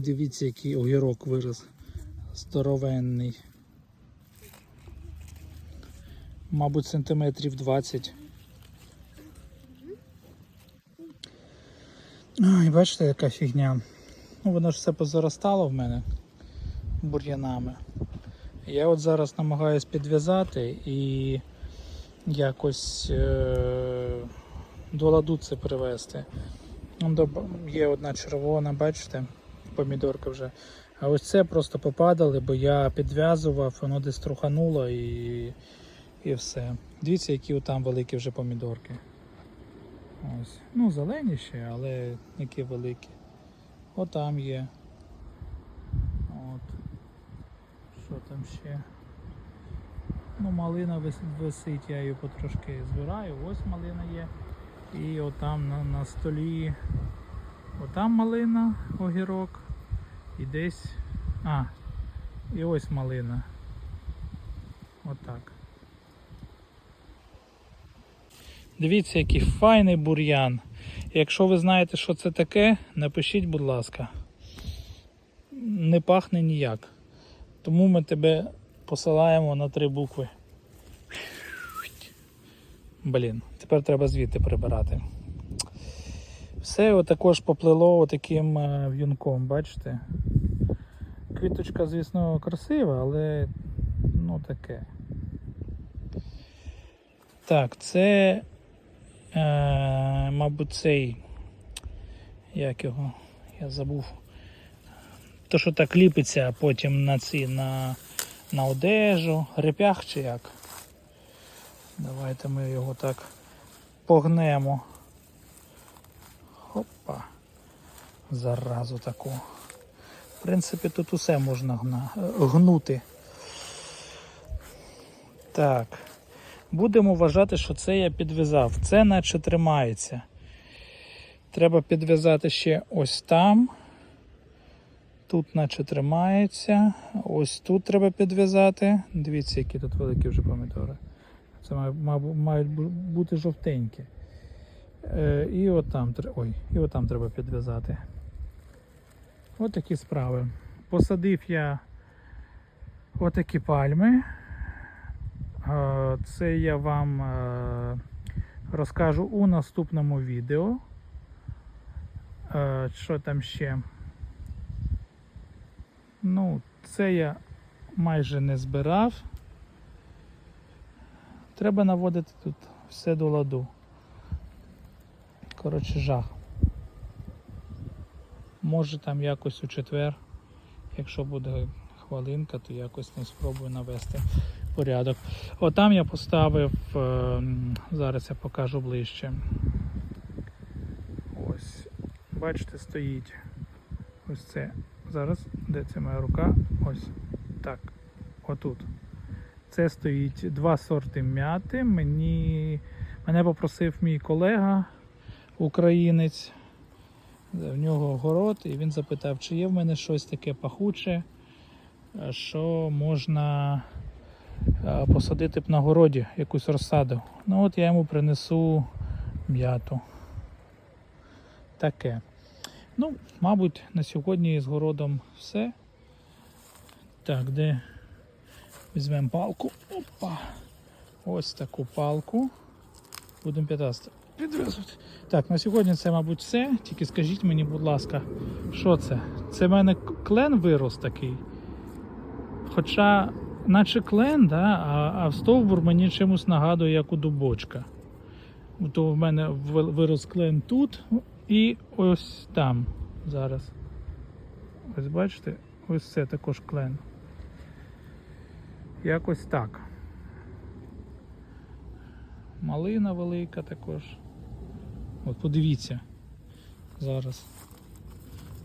Дивіться, який огірок вирос. Здоровенний. Мабуть, сантиметрів 20. Ай, бачите, яка фігня. Ну, воно ж все позаростало в мене бур'янами. Я от зараз намагаюсь підв'язати і якось е- до ладу це привести. Ну, Є одна червона, бачите, помідорка вже. А ось це просто попадали, бо я підв'язував, воно десь трухануло і, і все. Дивіться, які там великі вже помідорки. Ось. Ну, зелені ще, але які великі. Отам є. От. Що там ще? Ну, малина висить, я її потрошки збираю. Ось малина є. І отам на, на столі. Отам малина, огірок. І десь. А, і ось малина. Отак. Дивіться, який файний бур'ян. Якщо ви знаєте, що це таке, напишіть, будь ласка. Не пахне ніяк. Тому ми тебе посилаємо на три букви. Блін, тепер треба звідти прибирати. Все також поплило отаким е, в'юнком, бачите? Квіточка, звісно, красива, але ну таке. Так, це, е, мабуть, цей. Як його? Я забув. То, що так ліпиться потім на ці, на, на одежу, реп'ях чи як. Давайте ми його так погнемо. Заразу таку. В принципі, тут усе можна гнути. Так. Будемо вважати, що це я підв'язав. Це наче тримається. Треба підв'язати ще ось там. Тут наче тримається. Ось тут треба підв'язати. Дивіться, які тут великі вже помідори. Це мають бути жовтенькі. Е, і отам, ой, і отам треба підв'язати. От такі справи. Посадив я отакі пальми. Е, Це я вам е, розкажу у наступному відео. Е, Що там ще? Ну, це я майже не збирав. Треба наводити тут все до ладу. Коротше, жах. Може там якось у четвер, якщо буде хвилинка, то якось не спробую навести порядок. Отам я поставив, е, зараз я покажу ближче. Ось, бачите, стоїть ось це. Зараз, де це моя рука? Ось так. Отут. Це стоїть два сорти м'яти. Мені, мене попросив мій колега, українець в нього город, і він запитав, чи є в мене щось таке пахуче, е, що можна е, посадити б на городі якусь розсаду. Ну от я йому принесу м'яту. Таке. Ну, мабуть, на сьогодні з городом все. Так, де візьмемо палку. Опа! Ось таку палку. Будемо 15 відразу. Так, на сьогодні це, мабуть, все. Тільки скажіть мені, будь ласка, що це? Це в мене клен вирос такий. Хоча, наче клен, да? а а в стовбур мені чимось нагадує, як у дубочка. То в мене вирос клен тут і ось там. Зараз. Ось бачите, ось це також клен. Якось так. Малина велика також. От подивіться зараз.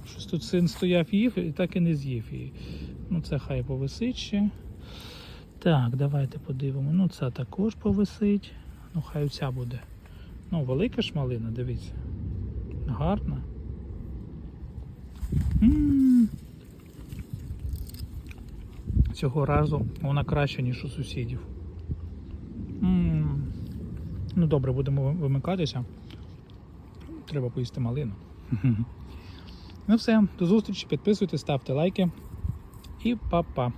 Щось тут син стояв їв і так і не з'їв її. Ну це хай повисить ще. Так, давайте подивимо. Ну це також повисить. Ну хай оця буде. Ну, велика ж малина, дивіться. Гарна. М. Цього разу вона краще, ніж у сусідів. М. Ну добре, будемо вимикатися. Треба поїсти малину. Ну все, до зустрічі, підписуйтесь, ставте лайки і па-па.